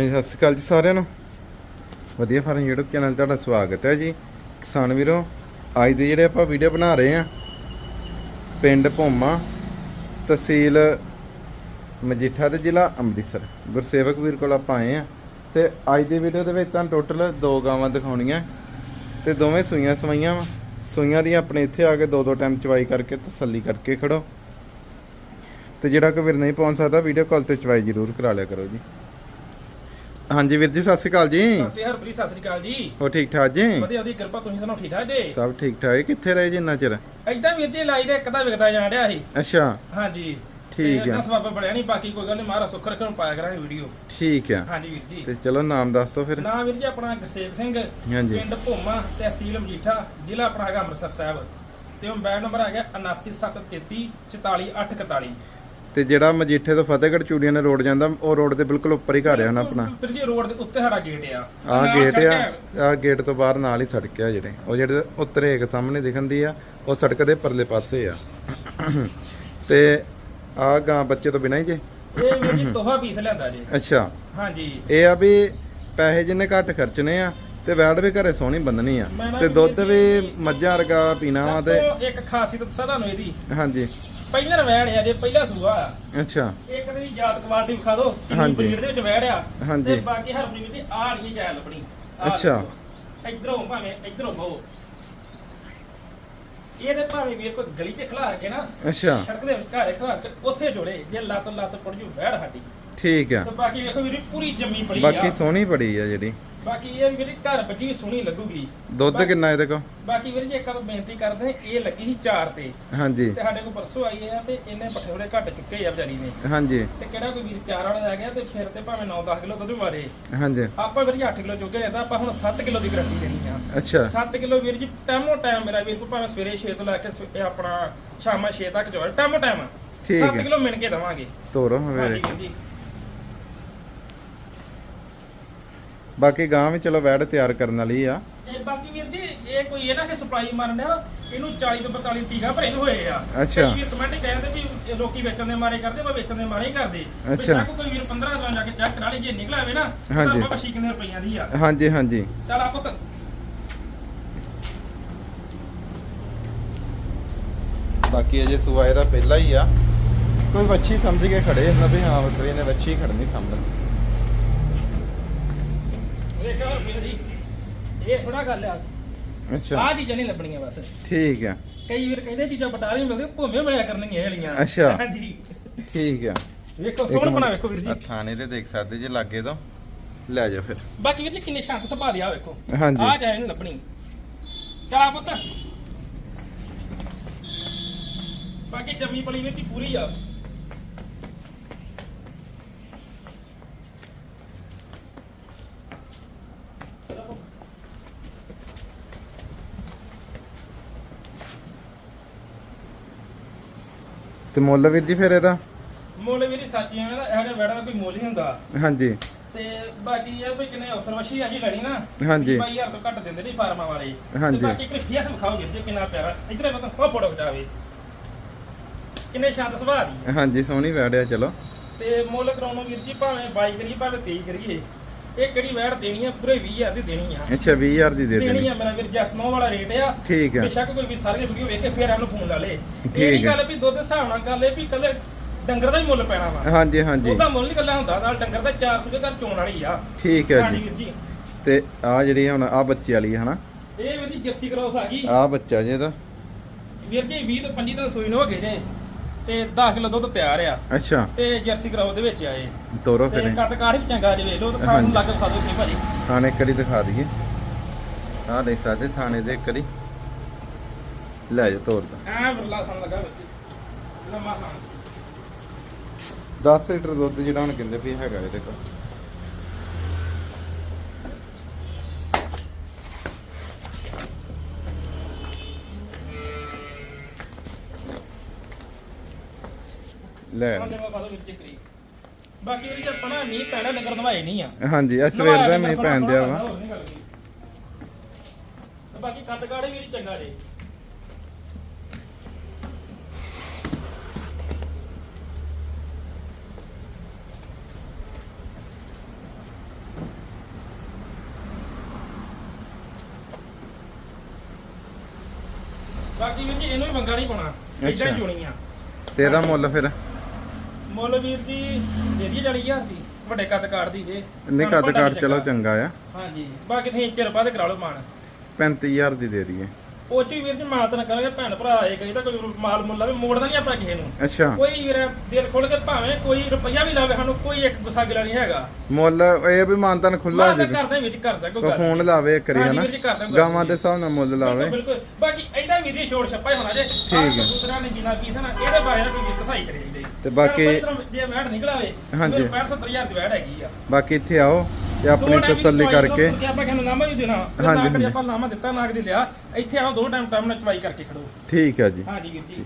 ਹਾਂਜੀ, ਸਤਿ ਸ਼੍ਰੀ ਅਕਾਲ ਜੀ ਸਾਰਿਆਂ ਨੂੰ। ਵਧੀਆ ਫਾਰਮ YouTube ਚੈਨਲ ਤੁਹਾਡਾ ਸਵਾਗਤ ਹੈ ਜੀ। ਕਿਸਾਨ ਵੀਰੋ, ਅੱਜ ਦੇ ਜਿਹੜੇ ਆਪਾਂ ਵੀਡੀਓ ਬਣਾ ਰਹੇ ਆ ਪਿੰਡ ਭੋਮਾ, ਤਹਿਸੀਲ ਮਜੀਠਾ ਤੇ ਜ਼ਿਲ੍ਹਾ ਅੰਮ੍ਰਿਤਸਰ। ਗੁਰਸੇਵਕ ਵੀਰ ਕੋਲ ਆਪਾਂ ਆਏ ਆ ਤੇ ਅੱਜ ਦੀ ਵੀਡੀਓ ਦੇ ਵਿੱਚ ਤੁਹਾਨੂੰ ਟੋਟਲ ਦੋ ਗਾਵਾਂ ਦਿਖਾਉਣੀਆਂ। ਤੇ ਦੋਵੇਂ ਸੂਈਆਂ ਸਵਾਈਆਂ ਵਾ। ਸੂਈਆਂ ਦੀ ਆਪਣੇ ਇੱਥੇ ਆ ਕੇ ਦੋ ਦੋ ਟਾਈਮ ਚਵਾਈ ਕਰਕੇ ਤਸੱਲੀ ਕਰਕੇ ਖੜੋ। ਤੇ ਜਿਹੜਾ ਕੋਈ ਵੀਰ ਨਹੀਂ ਪਹੁੰਚ ਸਕਦਾ ਵੀਡੀਓ ਕਾਲ ਤੇ ਚਵਾਈ ਜ਼ਰੂਰ ਕਰਾ ਲਿਆ ਕਰੋ ਜੀ। ਹਾਂਜੀ ਵੀਰ ਜੀ ਸਤਿ ਸ਼੍ਰੀ ਅਕਾਲ ਜੀ। ਸਤਿ ਸ਼੍ਰੀ ਅਕਾਲ ਹਰਪ੍ਰੀਤ ਸਤਿ ਸ਼੍ਰੀ ਅਕਾਲ ਜੀ। ਹੋ ਠੀਕ ਠਾਕ ਜੀ? ਵਧੀਆ ਉਹਦੀ ਕਿਰਪਾ ਤੁਸੀਂ ਸੁਣਾਓ ਠੀਕ ਠਾਕ ਜੀ? ਸਭ ਠੀਕ ਠਾਕ। ਹੈ ਕਿੱਥੇ ਰਹੇ ਜੀ ਇੰਨਾ ਚਿਰ? ਐਦਾਂ ਵੀਰ ਜੀ ਲਾਈ ਦਾ ਇੱਕ ਦਾ ਵਿਕਦਾ ਜਾਣ ਡਿਆ ਸੀ। ਅੱਛਾ। ਹਾਂਜੀ। ਠੀਕ ਹੈ। ਦਸ ਬਾਬਾ ਬਣਿਆ ਨਹੀਂ ਬਾਕੀ ਕੋਈ ਗੱਲ ਨਹੀਂ ਮਾਰਾ ਸੁੱਖ ਰੱਖਣ ਪਾਇਆ ਕਰਾਂਗੇ ਵੀਡੀਓ ਠੀਕ ਆ। ਹਾਂਜੀ ਵੀਰ ਜੀ। ਤੇ ਚਲੋ ਨਾਮ ਦੱਸ ਦਿਓ ਫਿਰ। ਨਾਮ ਵੀਰ ਜੀ ਆਪਣਾ ਗੁਰਸੇਵ ਸਿੰਘ ਪਿੰਡ ਭੋਮਾ ਤਹਿਸੀਲ ਮਜੀਠਾ ਜ਼ਿਲ੍ਹਾ ਆਪਣਾ ਹੈਗਾ ਅੰਮ੍ਰਿਤਸਰ ਸਾਹਿਬ। ਤੇ ਮੋਬਾਈਲ ਨੰਬਰ ਹੈਗਾ 79733 44841 ਤੇ ਜਿਹੜਾ ਮਜੀਠੇ ਤੋਂ ਫਤਿਹਗੜ੍ਹ ਚੂੜੀਆਂ ਨੇ ਰੋਡ ਜਾਂਦਾ ਉਹ ਰੋਡ ਦੇ ਬਿਲਕੁਲ ਉੱਪਰ ਹੀ ਘਰ ਆ ਨਾ ਆਪਣਾ। ਜੀ ਰੋਡ ਦੇ ਉੱਤੇ ਸਾਡਾ ਗੇਟ ਆ। ਆਹ ਗੇਟ ਆ। ਆਹ ਗੇਟ ਤੋਂ ਬਾਹਰ ਨਾਲ ਹੀ ਸੜਕ ਆ ਜਿਹੜੇ। ਉਹ ਜਿਹੜੇ ਉੱਤਰੇ ਇੱਕ ਸਾਹਮਣੇ ਦਿਖੰਦੀ ਆ ਉਹ ਸੜਕ ਦੇ ਪਰਲੇ ਪਾਸੇ ਆ। ਤੇ ਆਹ ਗਾਂ ਬੱਚੇ ਤੋਂ ਬਿਨਾਂ ਹੀ ਜੇ? ਇਹ ਵੀਰ ਜੀ ਤੋਹਾ ਪੀਸ ਲਿਆਂਦਾ ਜੀ। ਅੱਛਾ। ਹਾਂਜੀ। ਇਹ ਆ ਵੀ ਪੈਸੇ ਜਿੰਨੇ ਘੱਟ ਖਰਚਣੇ ਆ ਤੇ ਵੈੜ ਵੀ ਘਰੇ ਸੋਹਣੀ ਬੰਦਣੀ ਆ। ਤੇ ਦੁੱਧ ਵੀ ਮੱਝਾਂ ਵਰਗਾ ਪੀਣਾ ਵਾ ਤੇ ਇੱਕ ਖਾਸੀਅਤ ਦੱਸਾਂ ਤੁਹਾਨੂੰ ਇਹਦੀ। ਹਾਂਜੀ। ਪਹਿਲਾਂ ਵੈੜ ਆ ਜੇ ਪਹਿਲਾ ਸੂਆ ਆ। ਅੱਛਾ। ਇੱਕ ਦੀ ਯਾਦ ਕੁਆਲਿਟੀ ਵਿਖਾ ਦਿਓ ਹਾਂਜੀ। ਬਰੀਡ ਦੇ ਵਿੱਚ ਵਹਿੜਿਆ ਹਾਂਜੀ। ਤੇ ਬਾਕੀ ਹਰਪ੍ਰੀਤ ਦੀ ਆਹ ਨਹੀਂ ਜਾਇ ਲੱਭਣੀ ਅੱਛਾ। ਇੱਧਰੋਂ ਭਾਵੇਂ ਇੱਧਰੋਂ ਬਹੁ। ਇਹਦੇ ਭਾਵੇਂ ਵੀਰ ਕੋਈ ਗਲੀ 'ਚ ਖਲਾ ਕੇ ਨਾ ਅੱਛਾ। ਸੜਕ ਦੇ ਵਿੱਚ ਘਰੇ ਖਲਾ ਕੇ ਉੱਥੇ ਜੋੜੇ ਜੇ ਲੱਤ ਲੱਤ ਪੜ ਜੂ ਵਹਿੜ ਸਾਡੀ। ਠੀਕ ਆ। ਤੇ ਬਾਕੀ ਵੇਖੋ ਵੀਰ ਪੂਰੀ ਜੰਮੀ ਪੜੀ ਬਾਕੀ ਆ ਸੋਹਣੀ ਬੜੀ ਆ ਜਿਹੜੀ। ਬਾਕੀ ਇਹ ਵੀਰ ਘਰ ਬੱਜੀ ਵੀ ਸੋਹਣੀ ਲੱਗੂਗੀ। ਦੁੱਧ ਕਿੰਨਾ ਇਹਦੇ ਕੋ ਬਾਕੀ ਵੀਰ ਜੀ ਇੱਕ ਵਾਰ ਬੇਨਤੀ ਕਰਦੇ ਹਾਂ, ਇਹ ਲੱਗੀ ਸੀ 4 ਤੇ। ਹਾਂਜੀ। ਤੇ ਸਾਡੇ ਕੋਲ ਪਰਸੋਂ ਆਈ ਆ ਤੇ ਇਹਨੇ ਪੱਠੇ ਥੋੜੇ ਘੱਟ ਚੁੱਕੇ ਆ ਵਿਚਾਰੀ ਨੇ। ਹਾਂਜੀ। ਤੇ ਕਿਹੜਾ ਕੋਈ ਵੀਰ ਚਾਰ ਵਾਲਾ ਲੈ ਗਿਆ ਤੇ ਫਿਰ ਤੇ ਭਾਵੇਂ 9-10 ਕਿਲੋ ਦੁੱਧ ਮਾਰੇ। ਹਾਂਜੀ। ਆਪਾਂ ਵੀਰ ਜੀ 8 ਕਿਲੋ ਚੁੱਕੇ ਜਾਂਦਾ ਆਪਾਂ ਹੁਣ 7 ਕਿਲੋ ਦੀ ਗਰੰਟੀ ਦੇਣੀ ਆ। ਅੱਛਾ। 7 ਕਿਲੋ ਵੀਰ ਜੀ ਟਾਈਮੋ ਟਾਈਮ ਮੇਰਾ ਵੀਰ ਕੋ ਭਾਵੇਂ ਸਵੇਰੇ 6 ਤੋਂ ਲੈ ਕੇ ਆਪਣਾ ਸ਼ਾਮਾਂ 6 ਤੱਕ ਜੋ ਟਾਈਮੋ ਟਾਈਮ ਠੀਕ 7 ਹੈ। ਕਿਲੋ ਮਿਣ ਕੇ ਦਵਾਂਗੇ। ਤੋਰੋ ਮੇਰੇ ਵੀਰ ਜੀ। ਬਾਕੀ ਗਾਂ ਵੀ ਚਲੋ ਵੈੜ ਤਿਆਰ ਕਰਨ ਵਾਲੀ ਆ। ਇਹ ਬਾਕੀ ਵੀਰ ਜੀ ਇਹ ਕੋਈ ਇਹ ਨਾ ਕਿ ਸਪਲਾਈ ਮਾਰਨ ਡਿਆ ਇਹਨੂੰ 40 ਤੋਂ 42 ਟੀਕਾ ਭਰੇ ਨੂੰ ਹੋਏ ਆ। ਅੱਛਾ। ਕਈ ਵੀਰ ਕਮੈਂਟ ਕਹਿੰਦੇ ਵੀ ਇਹ ਲੋਕੀ ਵੇਚਣ ਦੇ ਮਾਰੇ ਕਰਦੇ ਪਰ ਵੇਚਣ ਦੇ ਮਾਰੇ ਹੀ ਕਰਦੇ। ਅੱਛਾ। ਬੇਸ਼ੱਕ ਕੋਈ ਵੀਰ 15 ਤੋਂ ਜਾ ਕੇ ਚੈੱਕ ਕਰਾ ਲਈ ਜੇ ਨਿਕਲ ਆਵੇ ਨਾ ਤਾਂ ਹਾਂਜੀ। ਆਪਾਂ ਬੱਛੀ ਕਿੰਨੇ ਰੁਪਈਆਂ ਦੀ ਆ। ਹਾਂਜੀ ਹਾਂਜੀ। ਚਲ ਆਪੋ ਤਾਂ ਬਾਕੀ ਅਜੇ ਸੂਆ ਇਹਦਾ ਪਹਿਲਾ ਹੀ ਆ। ਕੋਈ ਵੱਛੀ ਸਮਝ ਕੇ ਖੜੇ ਹੁੰਦਾ ਵੀ ਹਾਂ ਬੱਕਰੀ ਨੇ ਵੱਛੀ ਖੜਨੀ ਸਮਝ। ਵੇਖੋ ਵੀਰ ਜੀ ਇਹ ਥੋੜਾ ਗੱਲ ਆ। ਅੱਛਾ। ਆਹ ਚੀਜ਼ਾਂ ਨਹੀਂ ਲੱਭਣੀਆਂ ਬਸ। ਠੀਕ ਆ। ਕਈ ਵੀਰ ਕਹਿੰਦੇ ਚੀਜ਼ਾਂ ਬਟਾਰੀ ਮਿਲਦੇ ਭੂਮੇ ਮਿਲਿਆ ਕਰਨਗੀਆਂ ਇਹ ਵਾਲੀਆਂ। ਅੱਛਾ। ਹਾਂਜੀ। ਠੀਕ ਆ। ਵੇਖੋ ਇੱਕ ਸੋਹਣ ਬਣਾ ਮਿੰਟ। ਵੇਖੋ ਵੀਰ ਆਹ ਜੀ ਥਾਣੇ ਤੇ ਦੇਖ ਸਕਦੇ ਜੇ ਲਾਗੇ ਤੋਂ। ਲੈ ਜਾਓ ਫਿਰ। ਬਾਕੀ ਵੀਰ ਜੀ ਕਿੰਨੇ ਸ਼ਾਂਤ ਸੁਭਾਅ ਦੇ ਆ ਵੇਖੋ। ਹਾਂਜੀ। ਆਹ ਚਾਹੇ ਨਹੀਂ ਲੱਭਣੀ। ਚਲਾ ਪੁੱਤ। ਬਾਕੀ ਜੰਮੀ ਪਲੀ ਵੀਰ ਦੀ ਪੂਰੀ ਆ। ਤੇ ਮੁੱਲ ਵੀਰ ਜੀ ਫਿਰ ਇਹਦਾ? ਮੁੱਲ ਵੀਰ ਜੀ ਸਾਚੀਆਂ ਦਾ ਇਹੋ ਜਿਹਾ ਵੜਾ ਦਾ ਕੋਈ ਮੁੱਲ ਨਹੀਂ ਹੁੰਦਾ। ਹਾਂਜੀ। ਤੇ ਬਾਕੀ ਇਹ ਵੀ ਕਿੰਨੇ ਅਵਸਰ ਵਸ਼ੀ ਆ ਜੀ ਲੈਣੀ ਨਾ ਹਾਂਜੀ। 22000 ਤੋਂ ਘੱਟ ਦਿੰਦੇ ਨਹੀਂ ਫਾਰਮਾਂ ਵਾਲੇ। ਹਾਂਜੀ। ਤੇ ਬਾਕੀ ਇੱਕ ਫੀਸ ਵਿਖਾਓ ਵੀਰ ਜੀ ਕਿੰਨਾ ਪਿਆਰਾ। ਇਧਰੇ ਮਤਲਬ ਉਹ ਫੋਟੋ ਖਿਚਾਵੇ। ਕਿੰਨੇ ਸ਼ਾਂਤ ਸੁਭਾਅ ਦੀ ਹਾਂਜੀ ਸੋਹਣੀ ਵੈੜ ਆ ਚਲੋ। ਤੇ ਮੁੱਲ ਕਰਾਉਣੋਂ ਵੀਰ ਜੀ ਭਾਵੇਂ 22 ਕਰੀਏ ਭਾਵੇਂ 23 ਕਰੀਏ। ਇਹ ਕਿਹੜੀ ਵੈੜ ਦੇਣੀ ਆ? ਪੂਰੇ 20000 ਦੀ ਦੇਣੀ ਆ। ਅੱਛਾ 20000 ਦੀ ਦੇ ਦੇਣੀ ਦੇਣੀ। ਆ ਮੇਰਾ ਵੀਰ ਜਸਮੋ ਵਾਲਾ ਰੇਟ ਆ। ਠੀਕ ਆ। ਬੇਸ਼ੱਕ ਕੋਈ ਵੀ ਸਾਰੇ ਵੀਡੀਓ ਵੇਖ ਕੇ ਫੇਰ ਇਹਨੂੰ ਫੋਨ ਲਾ ਲੇ। ਠੀਕ ਇਹ ਨਹੀਂ ਹੈ। ਗੱਲ ਵੀ ਦੁੱਧ ਦੇ ਹਿਸਾਬ ਨਾਲ ਗੱਲ ਇਹ ਵੀ ਕੱਲੇ ਡੰਗਰ ਦਾ ਹੀ ਮੁੱਲ ਪੈਣਾ ਵਾ। ਹਾਂਜੀ ਹਾਂਜੀ। ਉਹਦਾ ਮੁੱਲ ਨਹੀਂ ਕੱਲਾ ਹੁੰਦਾ ਨਾਲ ਡੰਗਰ ਦਾ 400 ਦੇ ਘਰ ਚੋਣ ਵਾਲੀ ਆ। ਠੀਕ ਹੈ ਹਾਂਜੀ ਜੀ। ਵੀਰ ਜੀ। ਤੇ ਆ ਜਿਹੜੀ ਹੁਣ ਆ ਬੱਚੇ ਵਾਲੀ ਹੈ ਹਨਾ? ਇਹ ਵੀਰ ਜੀ ਜਰਸੀ ਕ੍ਰੋਸ ਆ ਗਈ। ਆ ਬੱਚਾ ਜੇ ਇਹਦਾ। ਵੀਰ ਜੀ 20 ਤੋਂ 25 ਤੋਂ ਸੂਈ ਨੂੰ ਹੋ ਗਏ ਜੇ। ਤੇ 10 ਕਿਲੋ ਦੁੱਧ ਤਿਆਰ ਆ। ਅੱਛਾ। ਤੇ ਜਰਸੀ ਕ੍ਰੋਸ ਦੇ ਵਿੱਚ ਆਏ ਤੋਰੋ ਤੇ ਫਿਰ ਕੱਟ ਕਾਠ ਵੀ ਚੰਗਾ ਜੇ ਵੇਖ ਲਓ ਤੇ ਖਾਣ। ਨੂੰ ਲੱਗ ਖਾ ਦੋ ਕੀ ਭਾਜੀ। ਥਾਣੇ ਇੱਕ ਵਾਰੀ ਦਿਖਾ ਦਈਏ। ਆ ਦੇਖ ਸਕਦੇ ਥਾਣੇ ਦੇ ਇੱਕ ਵਾਰੀ। ਲੈ ਜਾ ਤੋਰ ਦਾ ਐ ਬਰਲਾ ਖਾਣ ਲੱਗਾ ਲੰਮਾ ਖਾਣ 10 ਲੀਟਰ ਦੁੱਧ ਜਿਹੜਾ ਹੁਣ ਕਹਿੰਦੇ ਵੀ ਹੈਗਾ ਇਹਦੇ ਕੋਲ। ਲੈ। ਬਾਕੀ ਇਹਦੀ ਤਾਂ ਹਾਂਜੀ ਇਹ ਸਵੇਰ ਦਾ ਮੀਂਹ ਪੈਣ ਦਿਆ ਵਾ। ਬਾਕੀ ਕੱਦ ਕਾੜੇ ਵੀ ਚੰਗਾ ਜੇ। ਬਾਕੀ ਵੀਰ ਇਹਨੂੰ ਵੀ ਮੰਗਾ ਪਾਉਣਾ। ਏਦਾਂ ਹੀ ਤੇ ਇਹਦਾ ਮੁੱਲ ਫਿਰ? ਮੁੱਲ ਵੀਰ ਜੀ ਦੇ ਦੀ 40000 ਦੀ ਵੱਡੇ ਕੱਦ ਕਾਰ ਦੀ ਜੇ। ਨਹੀਂ ਤੁਹਾਨੂੰ ਕੱਦ ਭਾਂਡਾ ਕਾਟ ਵੀ ਚਲੋ ਚੰਗਾ। ਚੰਗਾ ਆ। ਹਾਂਜੀ ਬਾਕੀ ਤੁਸੀਂ ਇੰਚ ਰੁਪਏ ਦੇ ਕਰਾ ਲਓ ਮਾਨ 35000 ਦੀ ਦੇ ਦਈਏ। ਉਹ ਚ ਵੀ ਵੀਰ ਜੀ ਮਾਤ ਨਾ ਕਰਾਂਗੇ ਭੈਣ ਭਰਾ ਆਏ ਕਹੀ ਤਾਂ ਕੋਈ ਮਾਲ ਮੁੱਲ ਆਵੇ ਮੋੜਦਾ ਨਹੀਂ ਆਪਾਂ ਕਿਸੇ ਨੂੰ। ਅੱਛਾ। ਕੋਈ ਵੀਰ ਦਿਲ ਖੋਲ ਕੇ ਭਾਵੇਂ ਕੋਈ ਰੁਪਈਆ ਵੀ ਲਾਵੇ ਸਾਨੂੰ ਕੋਈ ਇੱਕ ਗੁੱਸਾ ਗਿਲਾ ਨਹੀਂ ਹੈਗਾ। ਮੁੱਲ ਇਹ ਵੀ ਮਾਨਤਨ ਖੁੱਲਾ ਮਾਂ ਤਾਂ ਜੀ ਕਰਦੇ ਵਿੱਚ ਕਰਦਾ ਕੋਈ ਕੋ ਗੱਲ ਫੋਨ ਲਾਵੇ ਇੱਕ ਵਾਰੀ ਹਾਂਜੀ ਹਨਾ? ਵੀਰ ਜੀ, ਕਰਦਾ ਕੋਈ ਗਾਵਾਂ ਗੱਲ ਦੇ ਹਿਸਾਬ ਨਾਲ ਮੁੱਲ ਲਾਵੇ। ਬਿਲਕੁਲ। ਬਿਲਕੁਲ ਬਾਕੀ ਐਡਾ ਵੀਰ ਜੀ ਛੋੜ ਛੱਪਾ ਹੀ ਹੋਣਾ ਜੇ। ਠੀਕ ਹੈ। ਦੂਸਰਾ ਨੇ ਜਿੰਨਾ ਪੀਸ ਹੈ ਨਾ ਇਹਦੇ ਬਾਰੇ ਨਾ ਕੋਈ ਕਸਾਈ ਕਰੇ ਇਹਦੇ। ਤੇ ਬਾਕੀ- ਜੇ ਵੈਟ ਨਿਕਲਾਵੇ ਹਾਂਜੀ। 65 70000 ਦੀ ਵੈਟ ਹੈਗੀ ਆ। ਬਾਕੀ ਇੱਥੇ ਆਓ ਤੇ ਆਪਣੀ ਤਸੱਲੀ ਕਰਕੇ। ਆਪਾਂ ਕਿਹਨੂੰ ਨਾਮਾ ਵੀ ਦੇਣਾ ਹਾਂਜੀ। ਆਪਾਂ ਨਾਮਾ ਦਿੱਤਾ ਨਾਗ ਦੇ ਲਿਆ ਇੱਥੇ ਆਓ ਦੋ ਟਾਈਮ ਟਾਈਮ ਨਾਲ ਚਵਾਈ ਕਰਕੇ ਖੜੋ। ਠੀਕ ਹੈ ਜੀ। ਹਾਂਜੀ ਵੀਰ ਜੀ।